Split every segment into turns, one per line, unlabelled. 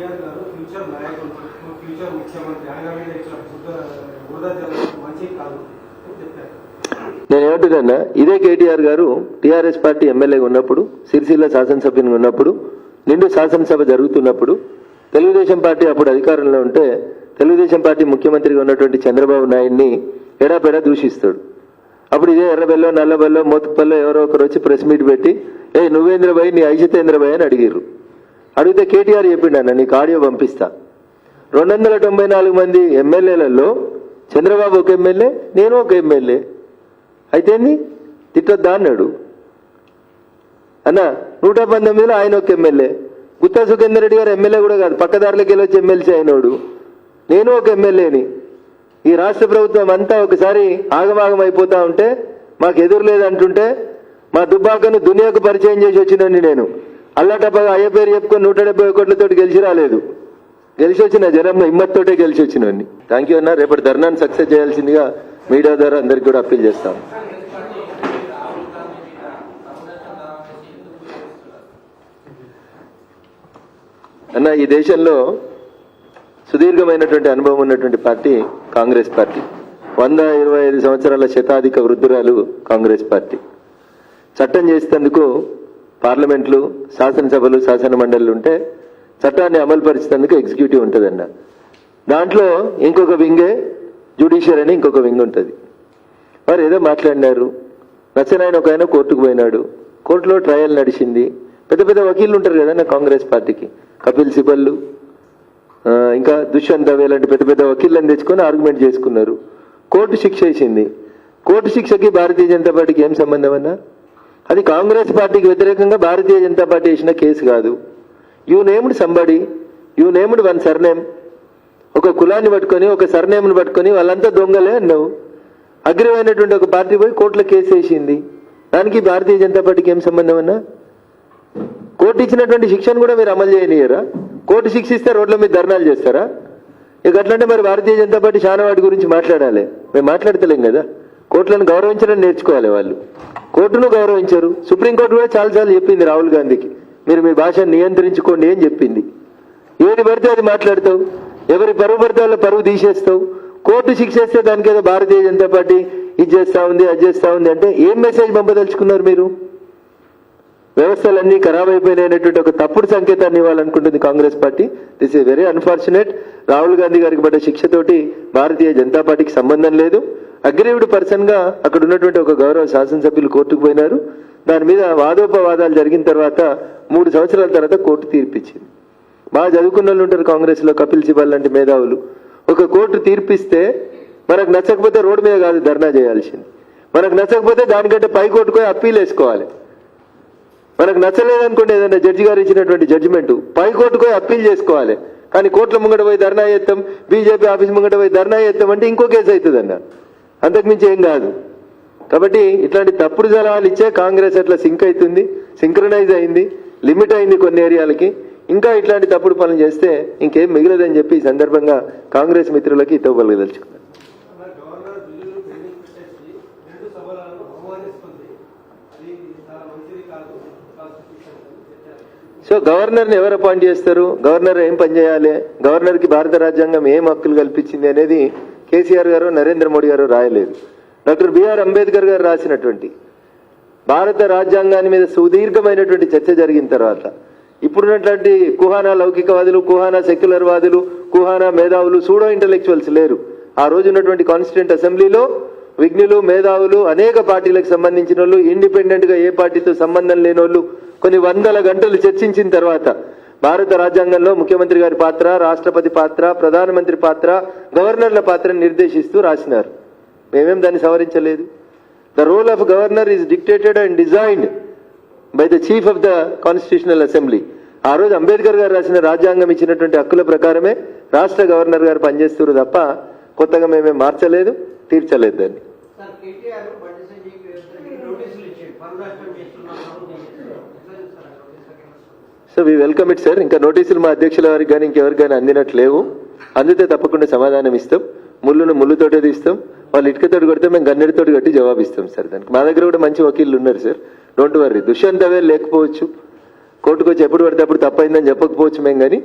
గారు ఫ్యూచర్ నాయకులు ఫ్యూచర్ ముఖ్యమంత్రి. కాదు అని చెప్పారు.
నేను ఏమంటున్నా ఇదే కేటీఆర్ గారు టీఆర్ఎస్ పార్టీ ఎమ్మెల్యేగా ఉన్నప్పుడు సిరిసిల్ల శాసనసభ్యునిగా ఉన్నప్పుడు నిండు శాసనసభ జరుగుతున్నప్పుడు తెలుగుదేశం పార్టీ అప్పుడు అధికారంలో ఉంటే తెలుగుదేశం పార్టీ ముఖ్యమంత్రిగా ఉన్నటువంటి చంద్రబాబు నాయుడిని ఎడాపెడా దూషిస్తాడు. అప్పుడు ఇదే ఎర్రబెల్లో నల్లబెల్లో మోతుపల్లో ఎవరో ఒకరు వచ్చి ప్రెస్ మీట్ పెట్టి ఏ నువ్వేంద్ర నీ ఐషతేంద్ర అని అడిగిర్రు. అడిగితే కేటీఆర్ చెప్పిండు అన్న నీకు ఆడియో పంపిస్తా. రెండు వందల తొంభై నాలుగు మంది ఎమ్మెల్యేలలో చంద్రబాబు ఒక ఎమ్మెల్యే నేను ఒక ఎమ్మెల్యే. అయితేంది తిట్టొద్దా అన్నాడు. అన్న నూట పంతొమ్మిదిలో ఆయన ఒక ఎమ్మెల్యే. గుత్తా సుఖేందర్ రెడ్డి గారు ఎమ్మెల్యే కూడా కాదు పక్కదారులకు వెళ్ళి వచ్చి ఎమ్మెల్సీ అయినోడు. నేను ఒక ఎమ్మెల్యేని. ఈ రాష్ట్ర ప్రభుత్వం అంతా ఒకసారి ఆగమాగం అయిపోతా ఉంటే మాకు ఎదురు లేదంటుంటే మా దుబ్బాకను దునియాకు పరిచయం చేసి వచ్చినండి నేను. అల్లటప్పగా అయ్య పేరు చెప్పుకొని నూట డెబ్బై కోట్లతో గెలిచి రాలేదు. గెలిచి వచ్చిన జనం హిమ్మత్తోటే గెలిచి వచ్చినండి థ్యాంక్ యూ అన్న. రేపటి ధర్నాన్ని సక్సెస్ చేయాల్సిందిగా మీడియా ద్వారా అందరికీ కూడా అప్పీల్ చేస్తాం అన్న ఈ దేశంలో సుదీర్ఘమైనటువంటి అనుభవం ఉన్నటువంటి పార్టీ కాంగ్రెస్ పార్టీ. వంద ఇరవై ఐదు సంవత్సరాల శతాధిక వృద్ధురాలు కాంగ్రెస్ పార్టీ. చట్టం చేసేందుకు పార్లమెంట్లు శాసనసభలు శాసన మండళ్ళు ఉంటే చట్టాన్ని అమలు పరిచేందుకు ఎగ్జిక్యూటివ్ ఉంటుందన్న. దాంట్లో ఇంకొక వింగే జ్యుడిషియర్ అని ఇంకొక వింగ్ ఉంటుంది. వారు ఏదో మాట్లాడినారు. నచ్చనాయన ఒక ఆయన కోర్టుకు పోయినాడు. కోర్టులో ట్రయల్ నడిచింది. పెద్ద పెద్ద వకీళ్ళు ఉంటారు కదన్న కాంగ్రెస్ పార్టీకి. కపిల్ సిబల్లు ఇంకా దుష్యంత్ దవే లాంటి పెద్ద పెద్ద వకీళ్ళని తెచ్చుకొని ఆర్గ్యుమెంట్ చేసుకున్నారు. కోర్టు శిక్ష వేసింది. కోర్టు శిక్షకి భారతీయ జనతా పార్టీకి ఏం సంబంధం అన్నా? అది కాంగ్రెస్ పార్టీకి వ్యతిరేకంగా భారతీయ జనతా పార్టీ వేసిన కేసు కాదు. You named somebody you named one surname ఒక కులాన్ని పట్టుకొని ఒక సర్నేమ్ని పట్టుకొని వాళ్ళంతా దొంగలే అన్నావు. అగ్రమైనటువంటి ఒక పార్టీ పోయి కోర్టులో కేసు వేసింది. దానికి భారతీయ జనతా పార్టీకి ఏం సంబంధం అన్నా? కోర్టు ఇచ్చినటువంటి శిక్షను కూడా మీరు అమలు చేయనియరా? కోర్టు శిక్షిస్తే రోడ్ల మీద ధర్నాలు చేస్తారా? ఇక అట్లంటే మరి భారతీయ జనతా పార్టీ చాలా వాటి గురించి మాట్లాడాలి. మేము మాట్లాడతలేం కదా. కోర్టులను గౌరవించడం నేర్చుకోవాలి వాళ్ళు. కోర్టును గౌరవించారు. సుప్రీంకోర్టు కూడా చాలాసార్లు చెప్పింది రాహుల్ గాంధీకి. మీరు మీ భాషను నియంత్రించుకోండి అని చెప్పింది. ఏది పడితే అది మాట్లాడతావు. ఎవరి పరువు పడితే వాళ్ళ పరువు తీసేస్తావు. కోర్టు శిక్షిస్తే దానికి ఏదో భారతీయ జనతా పార్టీ ఇది చేస్తా ఉంది అది చేస్తా ఉంది అంటే ఏం మెసేజ్ పంపదలుచుకున్నారు మీరు? వ్యవస్థలన్నీ ఖరాబ్ అయిపోయినటువంటి ఒక తప్పుడు సంకేతాన్ని ఇవ్వాలనుకుంటుంది Congress party. This is very unfortunate Rahul Gandhi గారికి పడ్డ శిక్షతోటి భారతీయ జనతా పార్టీకి సంబంధం లేదు. అగ్రీవ్డ్ పర్సన్గా అక్కడ ఉన్నటువంటి ఒక గౌరవ శాసనసభ్యులు కోర్టుకు పోయినారు. దాని మీద వాదోపవాదాలు జరిగిన తర్వాత మూడు సంవత్సరాల తర్వాత కోర్టు తీర్పిచ్చింది. బాగా చదువుకున్న వాళ్ళు ఉంటారు కాంగ్రెస్లో కపిల్ సిబల్ లాంటి మేధావులు. ఒక కోర్టు తీర్పిస్తే మనకు నచ్చకపోతే రోడ్డు మీద కాదు ధర్నా చేయాల్సింది. మనకు నచ్చకపోతే దానికంటే పై కోర్టుకు అప్పీల్ వేసుకోవాలి. మనకు నచ్చలేదనుకోండి ఏదైనా జడ్జి గారు ఇచ్చినటువంటి జడ్జిమెంట్ పై కోర్టుకు అప్పీల్ చేసుకోవాలి. కానీ కోర్టుల ముంగట పోయి ధర్నా చేస్తాం బీజేపీ ఆఫీస్ ముంగట పోయి ధర్నా చేస్తాం అంటే ఇంకో కేసు అవుతుంది అన్న అంతకుమించి ఏం కాదు. కాబట్టి ఇట్లాంటి తప్పుడు సలహాలు ఇచ్చే కాంగ్రెస్ అట్లా సింక్ అవుతుంది సింక్రనైజ్ అయింది లిమిట్ అయింది కొన్ని ఏరియాలకి. ఇంకా ఇట్లాంటి తప్పుడు పనులు చేస్తే ఇంకేం మిగలదని చెప్పి ఈ సందర్భంగా కాంగ్రెస్ మిత్రులకి
చెప్పారు
సో గవర్నర్ని ఎవరు అపాయింట్ చేస్తారు? గవర్నర్ ఏం పని చేయాలి? గవర్నర్కి భారత రాజ్యాంగం ఏం హక్కులు కల్పించింది అనేది కేసీఆర్ గారు నరేంద్ర మోడీ గారు రాయలేదు. డాక్టర్ బిఆర్ అంబేద్కర్ గారు రాసినటువంటి భారత రాజ్యాంగాన్ని మీద సుదీర్ఘమైనటువంటి చర్చ జరిగిన తర్వాత ఇప్పుడున్నటువంటి కుహానా లౌకికవాదులు కుహానా సెక్యులర్ వాదులు కుహానా మేధావులు సూడో ఇంటలెక్చువల్స్ లేరు. ఆ రోజు ఉన్నటువంటి కాన్స్టిట్యూంట్ అసెంబ్లీలో విఘ్నులు మేధావులు అనేక పార్టీలకు సంబంధించిన వాళ్ళు ఇండిపెండెంట్గా ఏ పార్టీతో సంబంధం లేని వాళ్ళు కొన్ని వందల గంటలు చర్చించిన తర్వాత భారత రాజ్యాంగంలో ముఖ్యమంత్రి గారి పాత్ర రాష్ట్రపతి పాత్ర ప్రధానమంత్రి పాత్ర గవర్నర్ల పాత్రను నిర్దేశిస్తూ రాసినారు. మేమేం దాన్ని సవరించలేదు. The role of governor is dictated and designed by the chief of the constitutional assembly ఆ రోజు అంబేద్కర్ గారు రాసిన రాజ్యాంగం ఇచ్చినటువంటి హక్కుల ప్రకారమే రాష్ట్ర గవర్నర్ గారు పనిచేస్తున్నారు తప్ప కొత్తగా మేమేం మార్చలేదు తీర్చలేదు దాన్ని
సార్ కేటీఆర్ బండి సంజయ్కి నోటీసులు ఇచ్చింది పని నష్టం చేస్తున్నాను ఎట్లా చూస్తారు ఆ నోటీసులకి
so we welcome it sir ఇంకా నోటీసులు మా అధ్యక్షుల వారికి కానీ ఇంకెవరికి కానీ అందినట్లు లేవు. అందితే తప్పకుండా సమాధానం ఇస్తాం. ముళ్ళును ముళ్ళుతోటే తీస్తాం. వాళ్ళు ఇటుకతోటి కొడితే మేము గన్నెడితోటి కట్టి జవాబిస్తాం సార్ దానికి మా దగ్గర కూడా మంచి వకీళ్ళు ఉన్నారు సార్ డోంట్ వర్రీ దుష్యంత్ అవే లేకపోవచ్చు. కోర్టుకు వచ్చి ఎప్పుడు పడితే అప్పుడు తప్పైందని చెప్పకపోవచ్చు మేము కానీ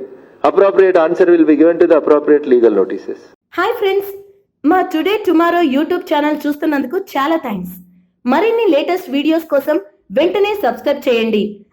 appropriate answer will be given to the appropriate legal notices
hi friends మా టుడే టుమారో యూట్యూబ్ ఛానల్ చూస్తున్నందుకు చాలా థ్యాంక్స్ మరిన్ని లేటెస్ట్ వీడియోస్ కోసం వెంటనే సబ్స్క్రైబ్ చేయండి.